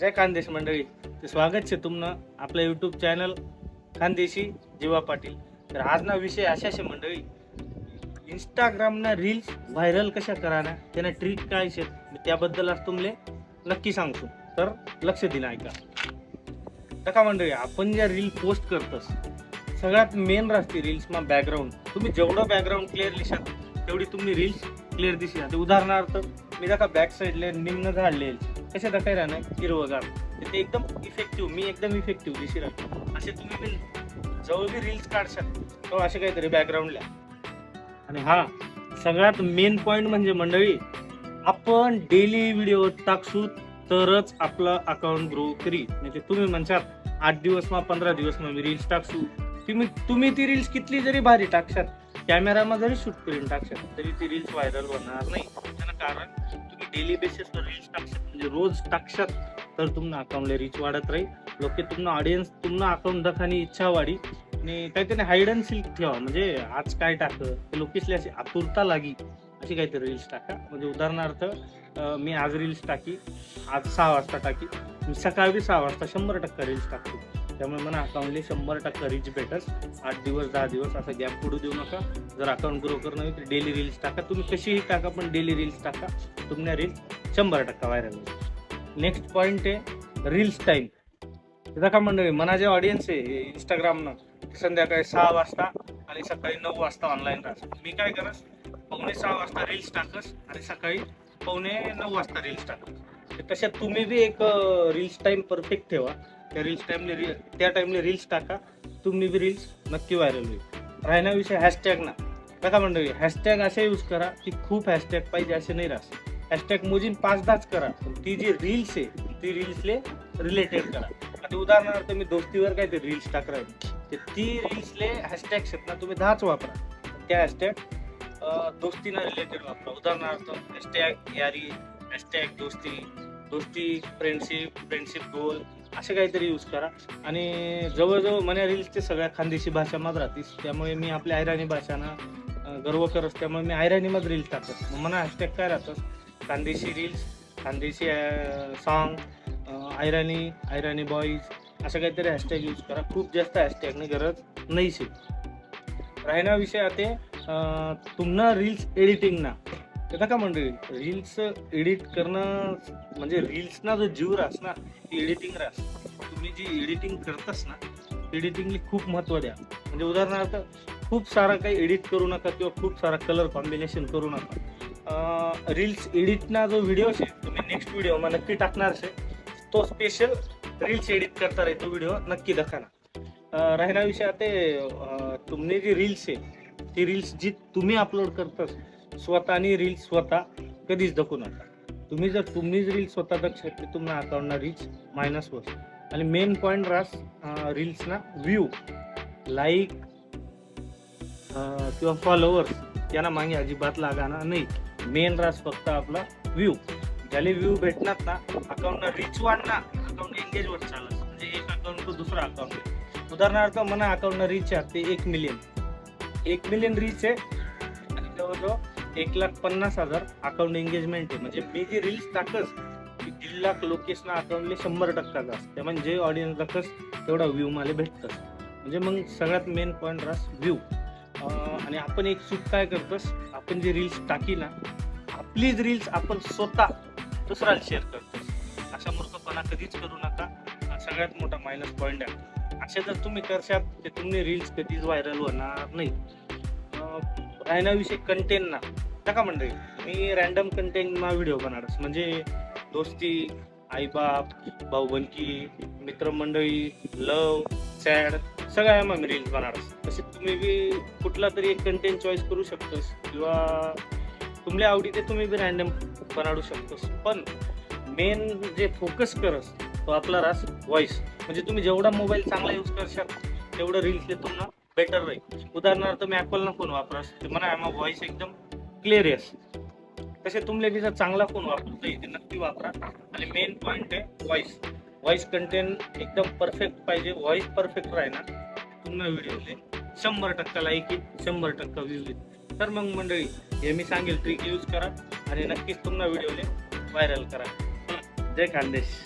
जय खानदेश मंडळी. ते स्वागत छे तुमनं आपल्या यूट्यूब चॅनल खानदेशी जीवा पाटील. तर आज ना विषय अशा शे मंडळी. इंस्टाग्रामना रील्स व्हायरल कशा कराना त्यानं ट्रिक काय शे मी त्याबद्दल आज तुमले नक्की सांगतो. तर लक्ष दिना ऐका. तका मंडळी आपण ज्या रील पोस्ट करतस सगळ्यात मेन राहते रील्समा बॅकग्राऊंड तुम्ही जेवढं बॅकग्राऊंड क्लिअर लिशाल तेवढी तुम्ही रील्स क्लिअर दिसली उदाहरणार्थ मी त्या बॅक साईडले निम्न झाडले कशा दाखय राहणार? हिरवगार. तर म्हणजे ते एकदम इफेक्टिव्ह मी एकदम इफेक्टिव्ह दिशी राहतो असे तुम्ही बी जवळ बी रील्स काढशाल. तो असे काहीतरी बॅकग्राऊंडला आणि हा सगळ्यात मेन पॉईंट म्हणजे मंडळी आपण डेली व्हिडिओ टाकसू तरच आपलं अकाउंट ग्रो करी. म्हणजे तुम्ही म्हणशात आठ दिवस मग पंधरा दिवस मग मी रील्स टाकसू. तुम्ही तुम्ही ती रील्स कितली जरी भारी टाकशात कॅमेरामध्ये जरी शूट करून टाकशात तरी ती रील्स व्हायरल होणार नाही. त्यानं कारण डेली बेसिसवर रील्स टाकशात म्हणजे रोज टाकशात तर तुमना अकाउंटला रीच वाढत राहील. लोक तुमनं ऑडियन्स तुमनं अकाउंट दखानी इच्छा वाढी. आणि काहीतरी हाईड अँड सिल्क ठेवा. म्हणजे आज काय टाक लोकेसली अशी आतुरता लागी. अशी काहीतरी रील्स टाका. म्हणजे उदाहरणार्थ मी आज रील्स टाकी. आज सहा वाजता टाकी. मी सकाळी सहा वाजता शंभर टक्का रील्स टाकतो. त्यामुळे मला अकाउंटले शंभर टक्का रिच भेटस आठ दिवस दहा दिवस असा गॅप पुढे देऊ नका. जर अकाउंट ग्रो करणं तर डेली रील्स टाका. तुम्ही कशीही टाका पण डेली रील्स टाका. तुम्ही रील्स शंभर टक्का व्हायरल होईल. नेक्स्ट पॉईंट आहे रील्स टाईम त्याचा का मंडळी मना जे ऑडियन्स आहे इंस्टाग्रामनं संध्याकाळी सहा वाजता आणि सकाळी नऊ वाजता ऑनलाईन राहस मी काय करस पावणे सहा वाजता रील्स टाकस आणि सकाळी पावणे नऊ वाजता रील्स टाकस. तशात तुम्ही बी एक रील्स टाईम परफेक्ट ठेवा. त्या रील्स री त्या टाईमने रील्स टाका. तुम्ही बी रील्स नक्की व्हायरल होईल. राहण्याविषयी हॅशटॅग ना. बघा मंडळी हॅशटॅग असे यूज करा की खूप हॅशटॅग पाहिजे असे नाही राहत. हॅशटॅग मोजीन पाचदाच करा. ती जी रील्स आहे ती रील्सले रिलेटेड करा. आता उदाहरणार्थ मी दोस्तीवर काय ते रील्स टाकराय तर ती रील्सले हॅशटॅग आहेत ना तुम्ही दहाच वापरा. त्या हॅशटॅग दोस्तीना रिलेटेड वापरा. उदाहरणार्थ हॅशटॅग यारी हॅशटॅग दोस्ती. दोस्ती फ्रेंडशिप फ्रेंडशिप गोल असे काहीतरी यूज करा. आणि जवळजवळ मन्या रील्स ते सगळ्या खानदेशी भाषा भाषामध्ये राहतीस त्यामुळे मी आपल्या आयराणी भाषांना गर्व करत त्यामुळे मी आयराणीमध्ये रील टाकत. मग मला हॅशटॅग काय राहतं? Khandeshi reels Khandeshi song Ahirani Ahirani boys असं काहीतरी हॅशटॅग यूज करा. खूप जास्त हॅशटॅगने गरज नाही शे राहिना विषय ते तुम्हाला रील्स एडिटिंग ना त्याचा का मंडळी. रील्स एडिट करणं म्हणजे रील्सना जो जीव राहस ना ती एडिटिंग राहस. तुम्ही जी एडिटिंग करतास ना एडिटिंगला खूप महत्त्व द्या. म्हणजे उदाहरणार्थ खूप सारा काही एडिट करू नका किंवा खूप सारा कलर कॉम्बिनेशन करू नका. रील्स एडिटना जो व्हिडिओ आहे तुम्ही नेक्स्ट व्हिडिओ मग नक्की टाकणार असे तो स्पेशल रील्स एडिट करता रे तो व्हिडिओ नक्की दखाना ना. राहिना विषय ते तुमने जी रील्स आहे ती रील्स जी तुम्ही अपलोड करतास स्वतःनी रील्स स्वतः कधीच दाखवू नका. तुम्ही जर तुम्हीच रील्स स्वतः दक्षात तर तुम्हाला अकाउंटना रीच मायनस होत आणि मेन पॉईंट रास रील्सना व्ह्यू लाईक किंवा फॉलोअर्स यांना मागे अजिबात लागाना नाही. मेन रास फक्त आपला व्ह्यू ज्याला व्ह्यू भेटणार ना अकाउंटना रीच वाढणार अकाउंट एंगेज चालत म्हणजे एक अकाउंट टू दुसरा अकाउंट उदाहरणार्थ म्हणा अकाउंटना रीच आहे ते एक मिलियन एक मिलियन रीच आहे. आणि जवळजवळ एक लाख पन्नास हजार अकाउंट एंगेजमेंट आहे. म्हणजे मी जी रील्स टाकस ती दीड लाख लोकेशन अकाउंटले शंभर टक्का जास त्या म्हणजे ऑडियन्स टाकस तेवढा व्ह्यू मला भेटतस म्हणजे मग सगळ्यात मेन पॉईंट रास व्ह्यू आणि आपण एक चूक काय करतोस? आपण जी रील्स टाकी ना आपलीच रील्स आपण स्वतः दुसऱ्याला शेअर करतो अशा मूर्खपणा कधीच करू नका. सगळ्यात मोठा मायनस पॉईंट आहे. असे जर तुम्ही करशात ते तुम्ही रील्स कधीच व्हायरल होणार नाही. रायनाविषयी राहण्याविषयी कंटेंट ना नका मंडळी मी रॅन्डम कंटेंट मा व्हिडिओ बनारस म्हणजे दोस्ती आईबाप भाऊबंकी मित्रमंडळी लव सॅड सगळ्या मग मी रील्स बनारस तसे तुम्ही बी कुठला तरी एक कंटेंट चॉईस करू शकतोस किंवा तुमल्या आवडीचे तुम्ही बी रॅन्डम बनाडू शकतोस. पण मेन जे फोकस करस तो आपला रास व्हॉइस म्हणजे तुम्ही जेवढा मोबाईल चांगला यूज करशाल तेवढं रील्सले तुम्हाला बेटर राहील. उदाहरणार्थ मी ॲपलना फोन वापरस तर मला मा व्हॉइस एकदम क्लिअर येस तसे तुमले तिचा चांगला फोन वापरतो इथे नक्की वापरा. आणि मेन पॉईंट आहे व्हॉइस व्हॉइस कंटेंट एकदम परफेक्ट पाहिजे. व्हॉइस परफेक्ट राहणार. पुन्हा व्हिडिओले शंभर टक्का लाईक येईल शंभर टक्का व्ह्यू येईल. तर मग मंडळी हे मी सांगेल ट्रिक यूज करा. आणि नक्कीच तुम्हाला व्हिडिओले व्हायरल करा. जय खानदेश.